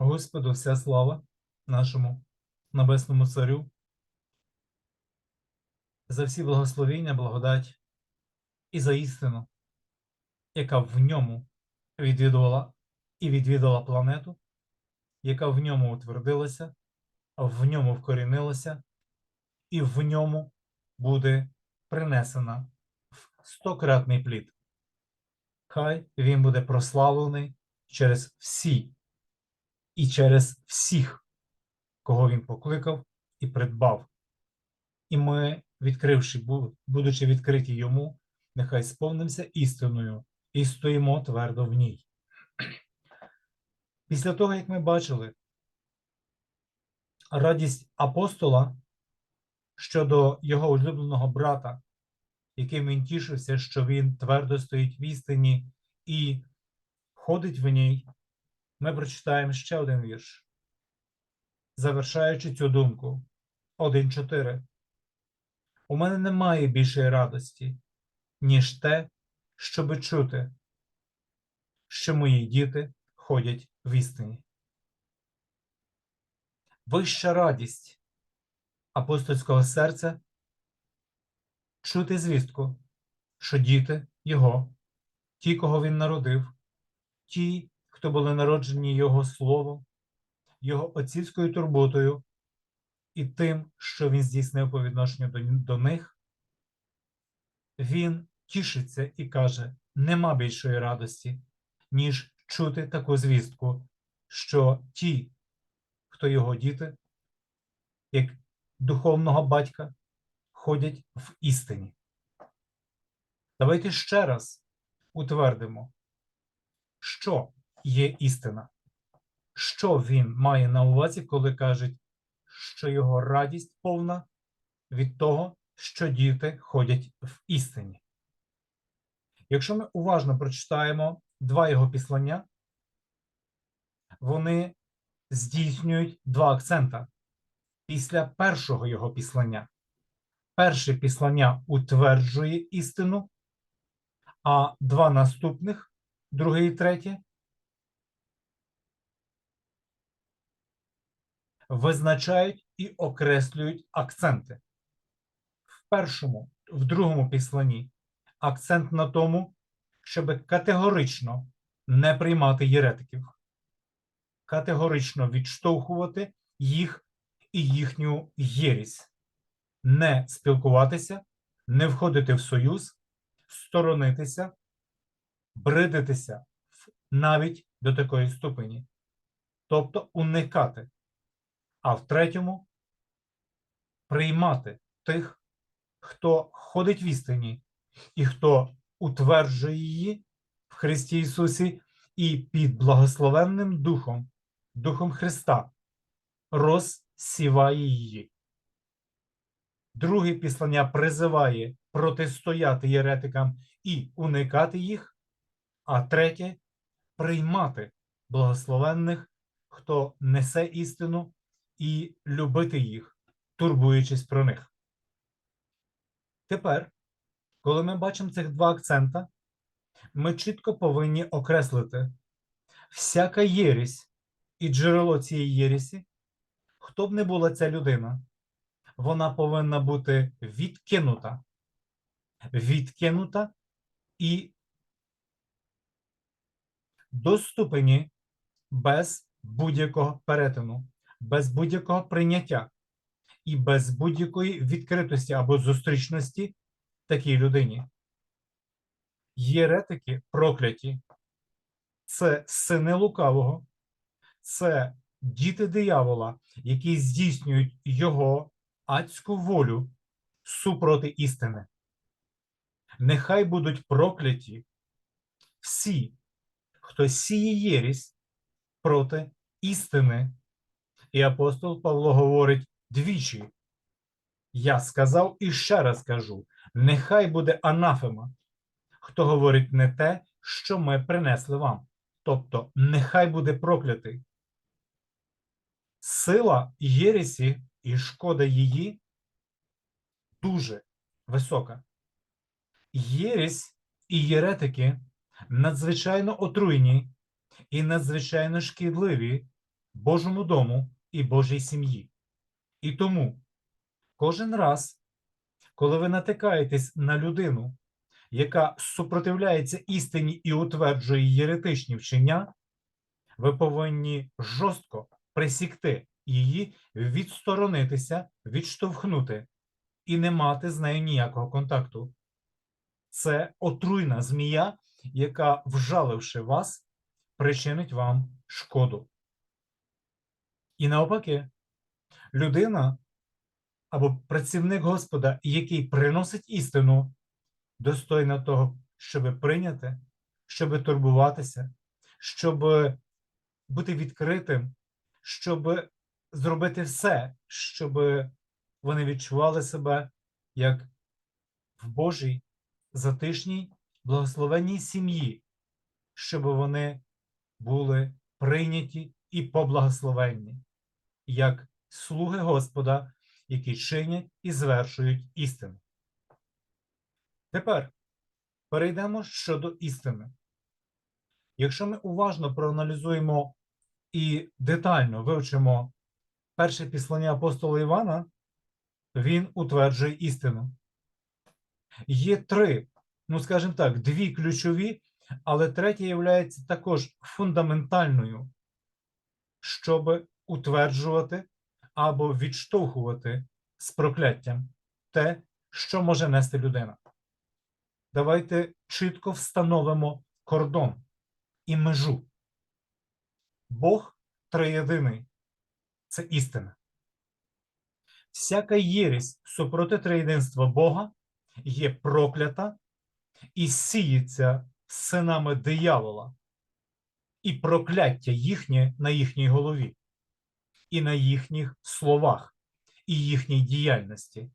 Господу вся слава нашому небесному царю за всі благословіння, благодать і за істину, яка в ньому відвідувала і відвідала планету, яка в ньому утвердилася, в ньому вкорінилася, і в ньому буде принесена в стократний плід. Хай він буде прославлений через всі і через всіх, кого він покликав і придбав. І ми, відкривши, будучи відкриті йому, нехай сповнимося істиною і стоїмо твердо в ній. Після того, як ми бачили радість апостола щодо його улюбленого брата, яким він тішився, що він твердо стоїть в істині і ходить в ній, ми прочитаємо ще один вірш, завершаючи цю думку. 1.4. У мене немає більшої радості, ніж те, щоби чути, що мої діти ходять в істині. Вища радість апостольського серця чути звістку, що діти його, ті, кого він народив, ті, хто були народжені Його словом, Його отцівською турботою і тим, що він здійснив по відношенню до, них, він тішиться і каже: нема більшої радості, ніж чути таку звістку, що ті, хто його діти, як духовного батька, ходять в істині. Давайте ще раз утвердимо, що є істина, що він має на увазі, коли кажуть, що його радість повна від того, що діти ходять в істині. Якщо ми уважно прочитаємо два його післання, вони здійснюють два акцента після першого його післання. Перше післання утверджує істину, а два наступних, друге і третє, визначають і окреслюють акценти. В першому, в другому післанні акцент на тому, щоб категорично не приймати єретиків, категорично відштовхувати їх і їхню єрість, не спілкуватися, не входити в союз, сторонитися, бридитися навіть до такої ступені, тобто уникати. А в третьому приймати тих, хто ходить в істині і хто утверджує її в Христі Ісусі і під благословенним Духом, Духом Христа, розсіває її. Друге післання призиває протистояти єретикам і уникати їх, а третє приймати благословенних, хто несе істину, і любити їх, турбуючись про них. Тепер, коли ми бачимо цих два акцента, ми чітко повинні окреслити всяка єрість і джерело цієї єрісі, хто б не була ця людина, вона повинна бути відкинута, відкинута і до ступені без будь-якого перетину, без будь-якого прийняття і без будь-якої відкритості або зустрічності такій людині. Єретики прокляті це сини лукавого, це діти диявола, які здійснюють його адську волю супроти істини. Нехай будуть прокляті всі, хто сіє єрість проти істини. І апостол Павло говорить двічі. Я сказав і ще раз кажу: нехай буде анафема, хто говорить не те, що ми принесли вам. Тобто, нехай буде проклятий. Сила Єресі і шкода її дуже висока. Єресь і єретики надзвичайно отруйні і надзвичайно шкідливі Божому дому і Божій сім'ї. І тому кожен раз, коли ви натикаєтесь на людину, яка супротивляється істині і утверджує єретичні вчення, ви повинні жорстко присікти її, відсторонитися, відштовхнути і не мати з нею ніякого контакту. Це отруйна змія, яка, вжаливши вас, причинить вам шкоду. І навпаки, людина або працівник Господа, який приносить істину, достойна того, щоб прийняти, щоб турбуватися, щоб бути відкритим, щоб зробити все, щоб вони відчували себе як в Божій затишній, благословенній сім'ї, щоб вони були прийняті і поблагословенні, як слуги Господа, які чинять і звершують істину. Тепер перейдемо щодо істини. Якщо ми уважно проаналізуємо і детально вивчимо перше післання апостола Івана, він утверджує істину. Є три, ну скажімо так, дві ключові, але третя є також фундаментальною, щоб утверджувати або відштовхувати з прокляттям те, що може нести людина. Давайте чітко встановимо кордон і межу. Бог триєдиний це істина. Всяка єресь супроти триєдинства Бога є проклята і сіється синами диявола, і прокляття їхнє на їхній голові, і на їхніх словах, і їхній діяльності.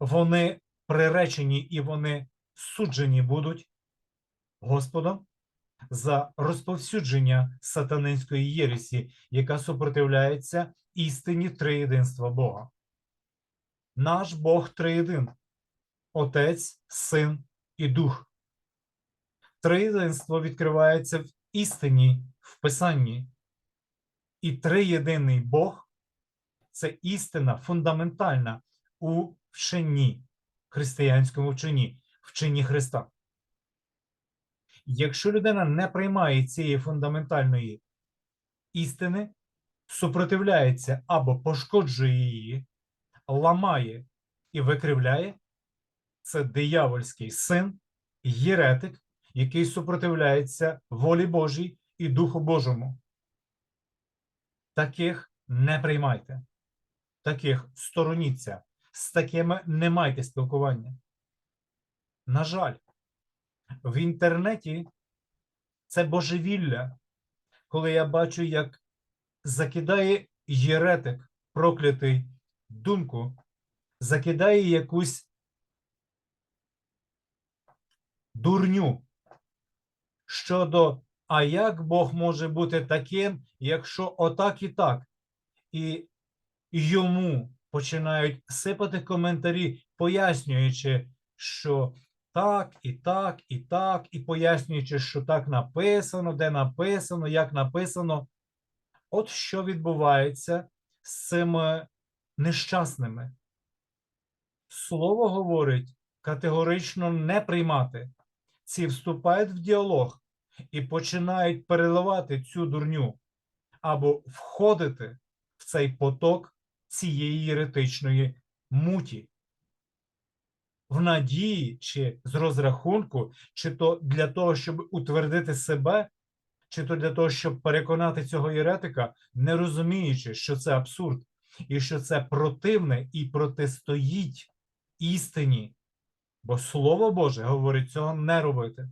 Вони приречені і вони суджені будуть Господом за розповсюдження сатанинської єресі, яка супротивляється істині триєдинства Бога. Наш Бог триєдин Отець, Син і Дух. Триєдинство відкривається в істині, в Писанні. І триєдиний Бог це істина фундаментальна у вченні, християнському вченні, вченні Христа. Якщо людина не приймає цієї фундаментальної істини, супротивляється або пошкоджує її, ламає і викривляє, це диявольський син, єретик, який супротивляється волі Божій і Духу Божому. Таких не приймайте, таких стороніться, з такими не майте спілкування. На жаль, в інтернеті це божевілля, коли я бачу, як закидає єретик, проклятий думку, закидає якусь дурню щодо, а як Бог може бути таким, якщо отак і так, і йому починають сипати коментарі, пояснюючи, що так, і так, і так, і пояснюючи, що так написано, де написано, як написано. От що відбувається з цими нещасними. Слово говорить категорично не приймати. Ці вступають в діалог і починають переливати цю дурню або входити в цей поток цієї єретичної муті в надії, чи з розрахунку, чи то для того, щоб утвердити себе, чи то для того, щоб переконати цього єретика, не розуміючи, що це абсурд, і що це противне і протистоїть істині. Бо Слово Боже говорить цього не робити.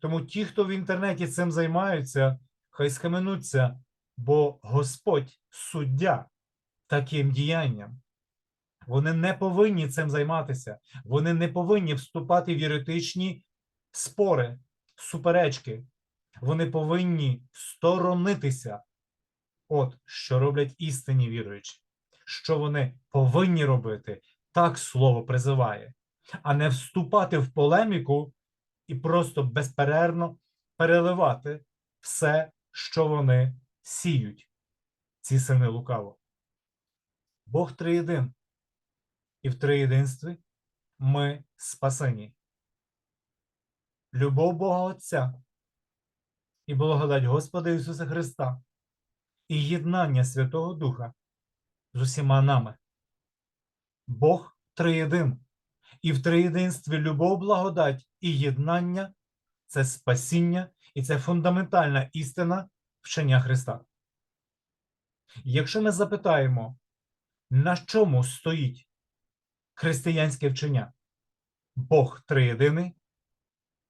Тому ті, хто в інтернеті цим займаються, хай схаменуться, бо Господь суддя таким діянням. Вони не повинні цим займатися. Вони не повинні вступати в єретичні спори, суперечки. Вони повинні сторонитися. От що роблять істинні віруючі. Що вони повинні робити, так слово призиває, а не вступати в полеміку і просто безперервно переливати все, що вони сіють ці сини лукаво. Бог триєдин, і в триєдинстві ми спасені. Любов Бога Отця і благодать Господа Ісуса Христа і єднання Святого Духа з усіма нами. Бог триєдин, і в триєдинстві любов, благодать і єднання це спасіння, і це фундаментальна істина вчення Христа. Якщо ми запитаємо, на чому стоїть християнське вчення? Бог триєдиний,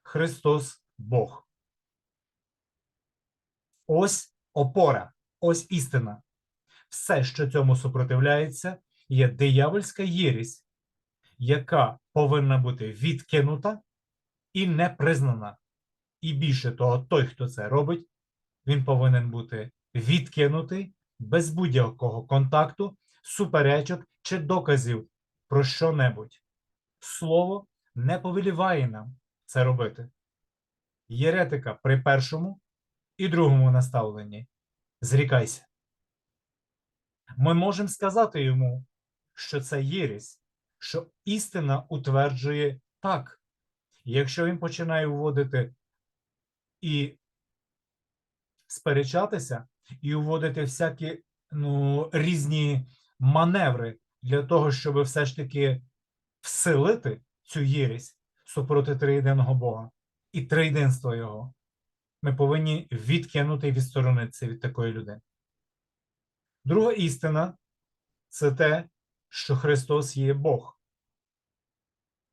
Христос Бог. Ось опора, ось істина. Все, що цьому супротивляється, є диявольська єрість, яка повинна бути відкинута і не признана. І більше того, той, хто це робить, він повинен бути відкинутий без будь-якого контакту, суперечок чи доказів про що-небудь. Слово не повеліває нам це робити. Єретика при першому і другому наставленні. Зрікайся. Ми можемо сказати йому, що це єресь, що істина утверджує так. Якщо він починає вводити і сперечатися, і вводити всякі ну, різні маневри для того, щоб все ж таки вселити цю єресь супроти триєдиного Бога і триєдинства Його, ми повинні відкинути і відсторонитися від такої людини. Друга істина це те, що Христос є Бог.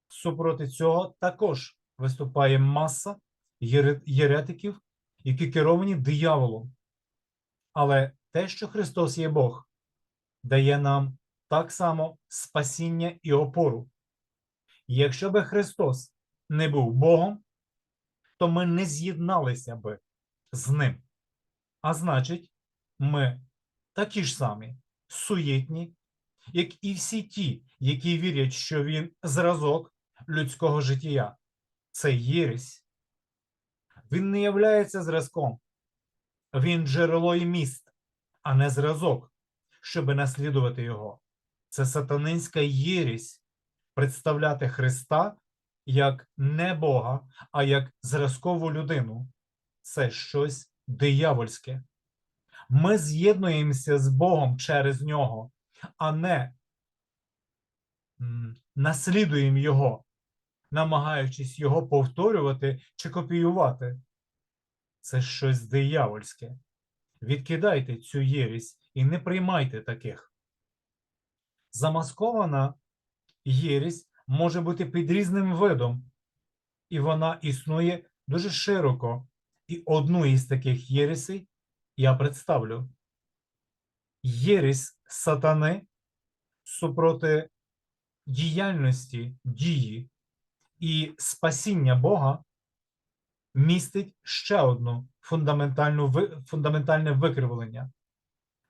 Супроти цього також виступає маса єретиків, які керовані дияволом. Але те, що Христос є Бог, дає нам так само спасіння і опору. Якщо би Христос не був Богом, то ми не з'єдналися би з ним. А значить, ми такі ж самі суєтні, як і всі ті, які вірять, що він зразок людського життя. Це єресь. Він не являється зразком, він джерело і міст, а не зразок, щоби наслідувати його. Це сатанинська єресь представляти Христа як не Бога, а як зразкову людину. Це щось диявольське. Ми з'єднуємося з Богом через нього, а не наслідуємо Його, намагаючись його повторювати чи копіювати. Це щось диявольське. Відкидайте цю єрість і не приймайте таких. Замаскована єрість може бути під різним видом, і вона існує дуже широко. І одну із таких єресей я представлю. Єресь сатани супроти діяльності дії і спасіння Бога містить ще одну фундаментальну, фундаментальне викривлення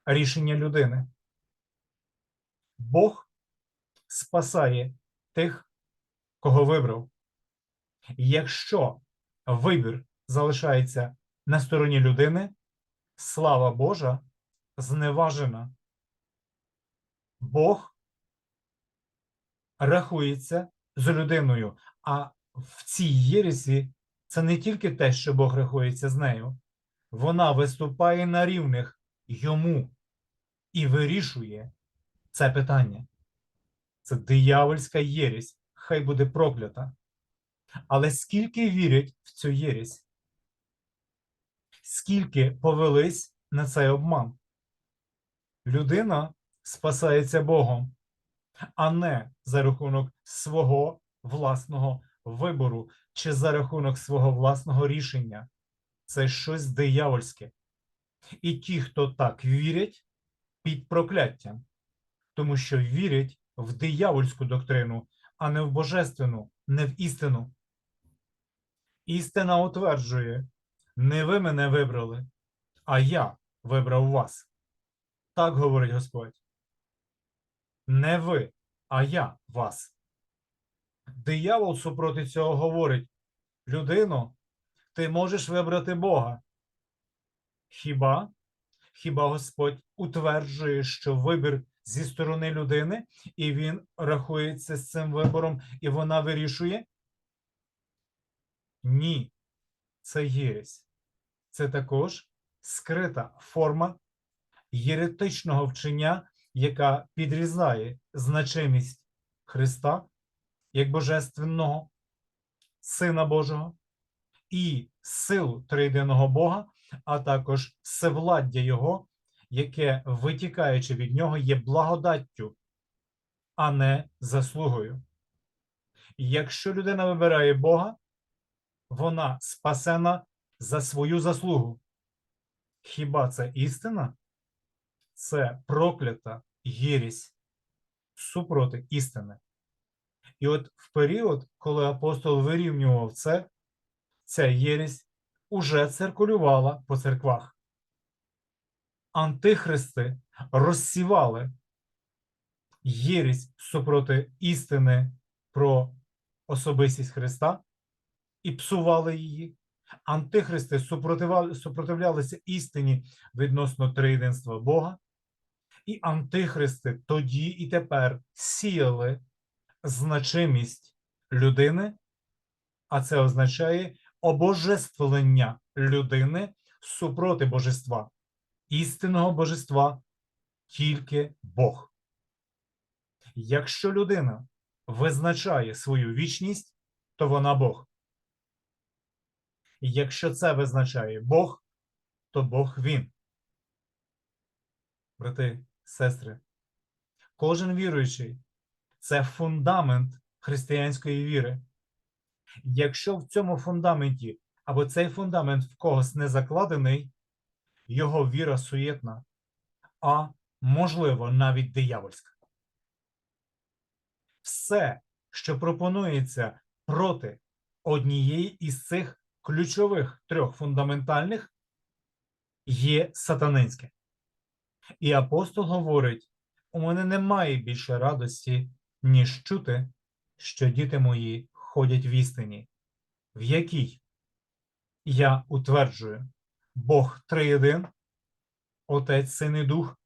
рішення людини. Бог спасає тих, кого вибрав. Якщо вибір залишається на стороні людини, слава Божа зневажена. Бог рахується з людиною, а в цій єресі це не тільки те, що Бог рахується з нею, вона виступає на рівних йому і вирішує це питання. Це диявольська єресь, хай буде проклята. Але скільки вірять в цю єресь? Скільки повелись на цей обман? Людина спасається Богом, а не за рахунок свого власного вибору чи за рахунок свого власного рішення. Це щось диявольське. І ті, хто так вірять, під прокляттям, тому що вірять в диявольську доктрину, а не в божественну, не в істину. Істина утверджує, не ви мене вибрали, а я вибрав вас. Так говорить Господь. Не ви, а я вас. Диявол супроти цього говорить: людино, ти можеш вибрати Бога. Хіба? Хіба Господь утверджує, що вибір зі сторони людини, і він рахується з цим вибором, і вона вирішує? Ні, це єресь. Це також скрита форма єретичного вчення, яка підрізає значимість Христа як Божественного, Сина Божого і силу триєдиного Бога, а також всевладдя Його, яке, витікаючи від нього, є благодаттю, а не заслугою. Якщо людина вибирає Бога, вона спасена за свою заслугу. Хіба це істина? Це проклята єрість супроти істини. І от в період, коли апостол вирівнював це, ця єрість уже циркулювала по церквах. Антихристи розсівали єрість супроти істини про особистість Христа і псували її. Антихристи супротивлялися істині відносно триєдинства Бога, і антихристи тоді і тепер сіяли значимість людини, а це означає обожествлення людини супроти божества, істинного божества тільки Бог. Якщо людина визначає свою вічність, то вона Бог. Якщо це визначає Бог, то Бог він. Брати, сестри, кожен віруючий це фундамент християнської віри. Якщо в цьому фундаменті або цей фундамент в когось не закладений, його віра суєтна, а можливо навіть диявольська. Все, що пропонується проти однієї із цих ключових трьох фундаментальних, є сатанинське. І апостол говорить: у мене немає більше радості, ніж чути, що діти мої ходять в істині, в якій? Я утверджую. Бог триєдин, Отець, Син і Дух,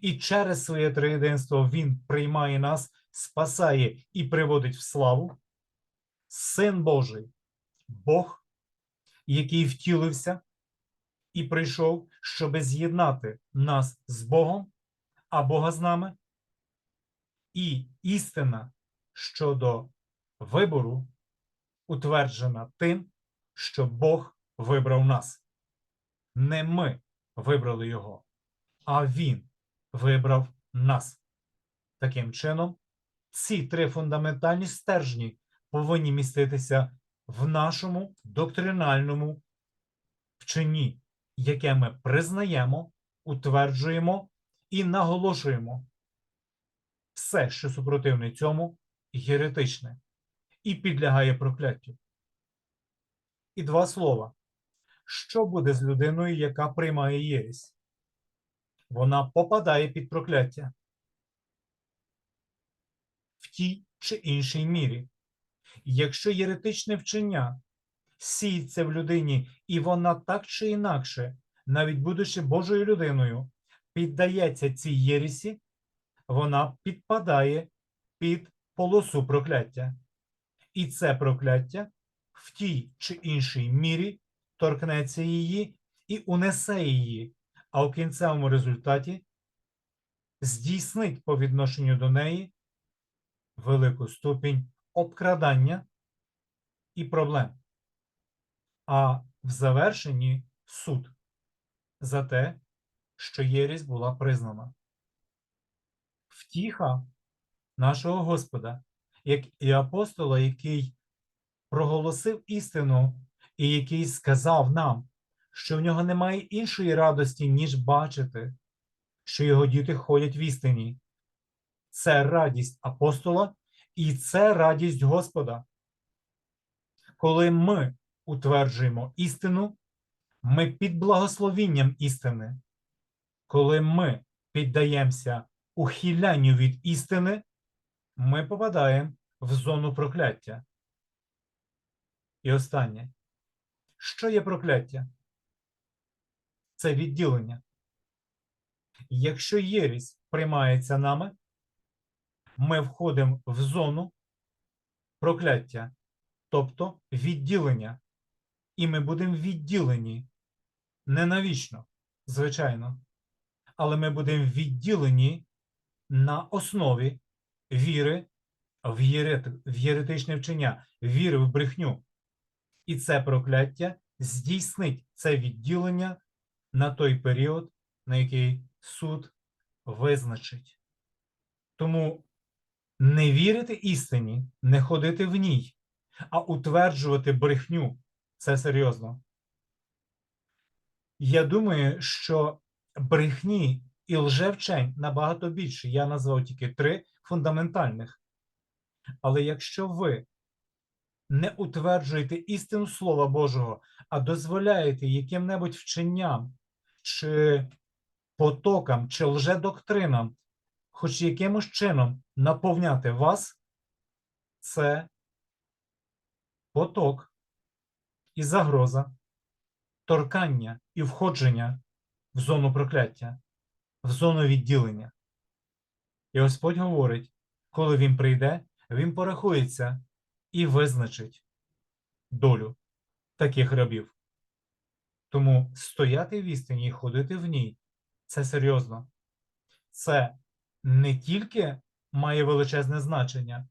і через своє триєдинство Він приймає нас, спасає і приводить в славу. Син Божий, Бог, який втілився і прийшов, щоби з'єднати нас з Богом, а Бога з нами. І істина щодо вибору утверджена тим, що Бог вибрав нас. Не ми вибрали його, а Він вибрав нас. Таким чином, ці три фундаментальні стержні повинні міститися в нашому доктринальному вченні, яке ми признаємо, утверджуємо і наголошуємо. Все, що супротивне цьому, єретичне і підлягає прокляттю. І два слова. Що буде з людиною, яка приймає єресь? Вона попадає під прокляття в тій чи іншій мірі. Якщо єретичне вчення сіється в людині, і вона так чи інакше, навіть будучи Божою людиною, піддається цій єресі, вона підпадає під полосу прокляття. І це прокляття в тій чи іншій мірі торкнеться її і унесе її, а у кінцевому результаті здійснить по відношенню до неї велику ступінь обкрадання і проблем. А в завершенні суд за те, що єресь була признана. Втіха нашого Господа, як і апостола, який проголосив істину і який сказав нам, що в нього немає іншої радості, ніж бачити, що його діти ходять в істині. Це радість апостола і це радість Господа. Коли ми утверджуємо істину, ми під благословінням істини. Коли ми піддаємося ухилянню від істини, ми попадаємо в зону прокляття. І останнє. Що є прокляття? Це відділення. Якщо єресь приймається нами, ми входимо в зону прокляття, тобто відділення. І ми будемо відділені не навічно, звичайно, але ми будемо відділені на основі віри в, єрет, в єретичне вчення, віри в брехню. І це прокляття здійснить це відділення на той період, на який суд визначить. Тому не вірити істині, не ходити в ній, а утверджувати брехню це серйозно. Я думаю, що брехні і лжевчень набагато більше. Я назвав тільки три фундаментальних. Але якщо ви не утверджуєте істину Слова Божого, а дозволяєте яким-небудь вченням чи потокам, чи лжедоктринам, хоч якимось чином наповняти вас, це поток і загроза, торкання і входження в зону прокляття, в зону відділення. І Господь говорить, коли він прийде, він порахується і визначить долю таких рабів. Тому стояти в істині і ходити в ній це серйозно. Це не тільки має величезне значення,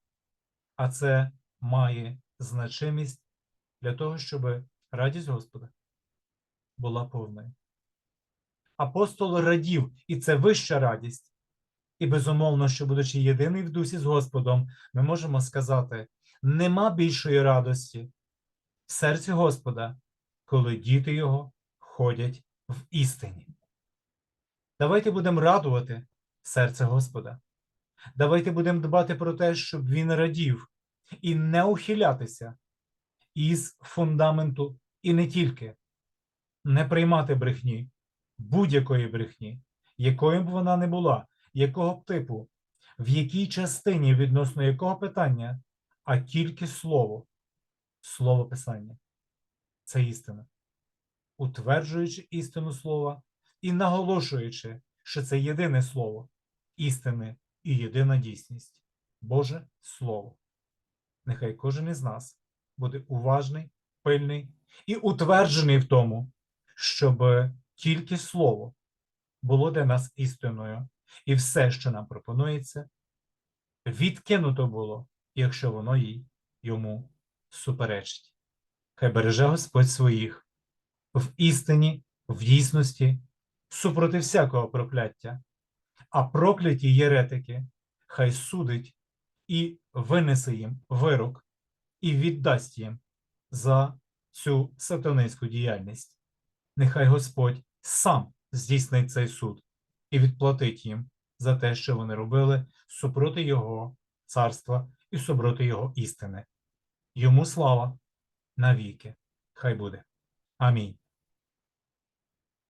а це має значимість для того, щоб радість Господа була повною. Апостол радів, і це вища радість. І безумовно, що, будучи єдиний в дусі з Господом, ми можемо сказати: нема більшої радості в серці Господа, коли діти Його ходять в істині. Давайте будемо радувати серце Господа. Давайте будемо дбати про те, щоб він радів і не ухилятися із фундаменту, і не тільки не приймати брехні, будь-якої брехні, якою б вона не була, якого б типу, в якій частині відносно якого питання, а тільки слово, слово Писання. Це істина. Утверджуючи істину слова і наголошуючи, що це єдине слово істини і єдина дійсність Боже Слово. Нехай кожен із нас буде уважний, пильний і утверджений в тому, щоб тільки слово було для нас істиною, і все, що нам пропонується, відкинуто було, якщо воно їй йому суперечить. Хай береже Господь своїх в істині, в дійсності, супроти всякого прокляття, а прокляті єретики хай судить і винесе їм вирок, і віддасть їм за цю сатанинську діяльність. Нехай Господь сам здійснить цей суд і відплатить їм за те, що вони робили супроти Його царства і супроти Його істини. Йому слава навіки. Хай буде. Амінь.